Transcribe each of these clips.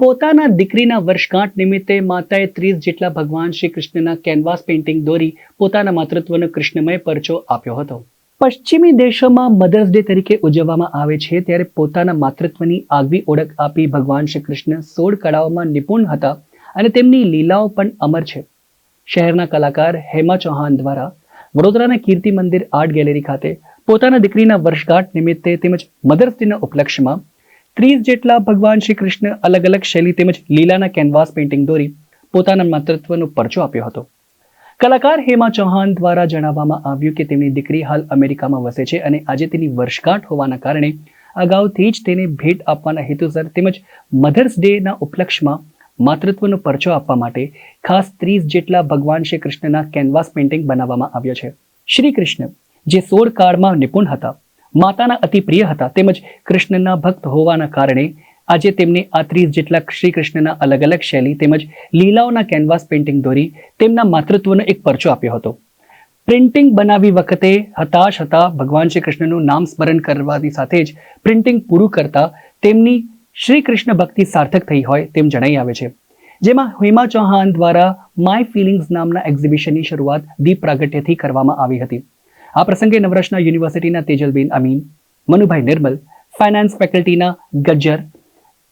પોતાના દીકરીના વર્ષગાંઠ નિમિત્તે માતાએ ત્રીસ જેટલા ભગવાન શ્રી કૃષ્ણના કેનવાસ પેઇન્ટિંગ દોરી પોતાના માતૃત્વનો કૃષ્ણમય પરચો આપ્યો હતો. પશ્ચિમી દેશોમાં મધર્સ ડે તરીકે ઉજવવામાં આવે છે ત્યારે પોતાના માતૃત્વની આગવી ઓળખ આપી ભગવાન શ્રી કૃષ્ણ સોળ કળાઓમાં નિપુણ હતા અને તેમની લીલાઓ પણ અમર છે. શહેરના કલાકાર હેમા ચૌહાણ દ્વારા વડોદરાના કીર્તિ મંદિર આર્ટ ગેલેરી ખાતે પોતાના દીકરીના વર્ષગાંઠ નિમિત્તે તેમજ મધર્સ ડેના ઉપલક્ષમાં ત્રીસ જેટલા ભગવાન શ્રી કૃષ્ણ અલગ અલગ શૈલી તેમજ લીલાના કેનવાસ પેઇન્ટિંગ દોરી પોતાના માતૃત્વનો પરચો આપ્યો હતો. કલાકાર હેમા ચૌહાણ દ્વારા જણાવવામાં આવ્યું કે તેમની દીકરી હાલ અમેરિકામાં વસે છે અને આજે તેની વર્ષગાંઠ હોવાના કારણે અગાઉથી જ તેને ભેટ આપવાના હેતુસર તેમજ મધર્સ ડેના ઉપલક્ષમાં માતૃત્વનો પરચો આપવા માટે ખાસ ત્રીસ જેટલા ભગવાન શ્રી કૃષ્ણના કેનવાસ પેઇન્ટિંગ બનાવવામાં આવ્યો છે. શ્રી કૃષ્ણ, જે સોળ કાળમાં નિપુણ હતા માતાના અતિ પ્રિય હતા તેમજ કૃષ્ણના ભક્ત હોવાના કારણે આજે તેમને આ ત્રીસ જેટલા શ્રી કૃષ્ણના અલગ અલગ શૈલી તેમજ લીલાઓના કેનવાસ પેઇન્ટિંગ દોરી તેમના માતૃત્વનો એક પરચો આપ્યો હતો. પ્રિન્ટિંગ બનાવી વખતે હતાશ હતા, ભગવાન શ્રી કૃષ્ણનું નામ સ્મરણ કરવાની સાથે જ પ્રિન્ટિંગ પૂરું કરતા તેમની શ્રી કૃષ્ણ ભક્તિ સાર્થક થઈ હોય તેમ જણાઈ આવે છે. જેમાં હેમા ચૌહાણ દ્વારા માય ફિલિંગ્સ નામના એક્ઝિબિશનની શરૂઆત દીપ પ્રાગટ્યથી કરવામાં આવી હતી. આ પ્રસંગે નવરત્ન યુનિવર્સિટીના તેજલબેન અમીન, મનુભાઈ નિર્મલ, ફાઇનાન્સ ફેકલ્ટીના ગજ્જર,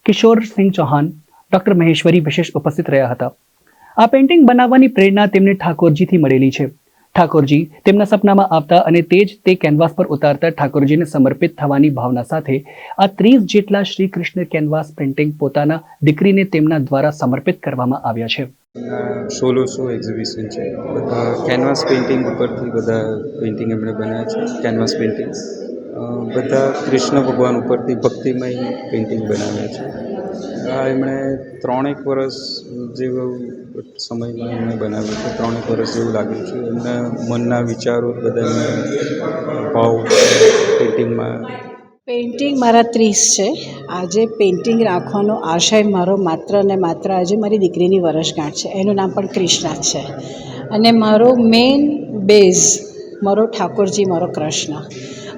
કિશોર સિંહ ચૌહાણ, ડોક્ટર મહેશ્વરી વિશેષ ઉપસ્થિત રહ્યા હતા. આ પેઇન્ટિંગ બનાવવાની પ્રેરણા તેમને ઠાકોરજીથી મળેલી છે. ઠાકોરજી તેમના સપનામાં આવતા અને તે જ તે કેનવાસ પર ઉતારતા ઠાકોરજીને સમર્પિત થવાની ભાવના સાથે આ ત્રીસ જેટલા શ્રી કૃષ્ણ કેનવાસ પેઇન્ટિંગ પોતાના દીકરીને તેમના દ્વારા સમર્પિત કરવામાં આવ્યા છે. સોલો શો એક્ઝિબિશન છે. કેનવાસ પેઇન્ટિંગ ઉપરથી બધા પેઇન્ટિંગ એમણે બનાવ્યા છે, કેનવાસ પેઇન્ટિંગ. બધા કૃષ્ણ ભગવાન ઉપરથી ભક્તિમય પેઇન્ટિંગ બનાવ્યા છે. આ એમણે ત્રણેક વર્ષ જેવો સમયમાં એમણે બનાવ્યું છે, ત્રણેક વર્ષ જેવું લાગ્યું છે. એમના મનના વિચારો બધા એમને ભાવ, પેઇન્ટિંગમાં પેઇન્ટિંગ મારા ત્રીસ છે. આજે પેઇન્ટિંગ રાખવાનો આશય મારો માત્ર ને માત્ર આજે મારી દીકરીની વરસગાંઠ છે. એનું નામ પણ ક્રિષ્ના છે. અને મારો મેઇન બેઝ મારો ઠાકોરજી, મારો કૃષ્ણ.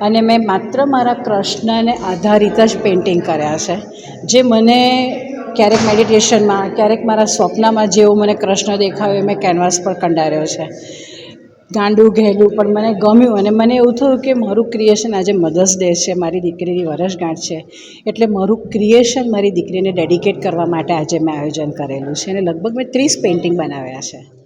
અને મેં માત્ર મારા કૃષ્ણને આધારિત જ પેઇન્ટિંગ કર્યા છે. જે મને ક્યારેક મેડિટેશનમાં ક્યારેક મારા સ્વપ્નમાં જેવો મને કૃષ્ણ દેખાયો એ મેં કેનવાસ પર કંડાર્યો છે. ગાંડું ઘેલું પણ મને ગમ્યું અને મને એવું થયું કે મારું ક્રિએશન આજે મધર્સ ડે છે, મારી દીકરીની વરસગાંઠ છે. એટલે મારું ક્રિએશન મારી દીકરીને ડેડિકેટ કરવા માટે આજે મેં આયોજન કરેલું છે અને લગભગ મેં ત્રીસ પેઇન્ટિંગ બનાવ્યા છે.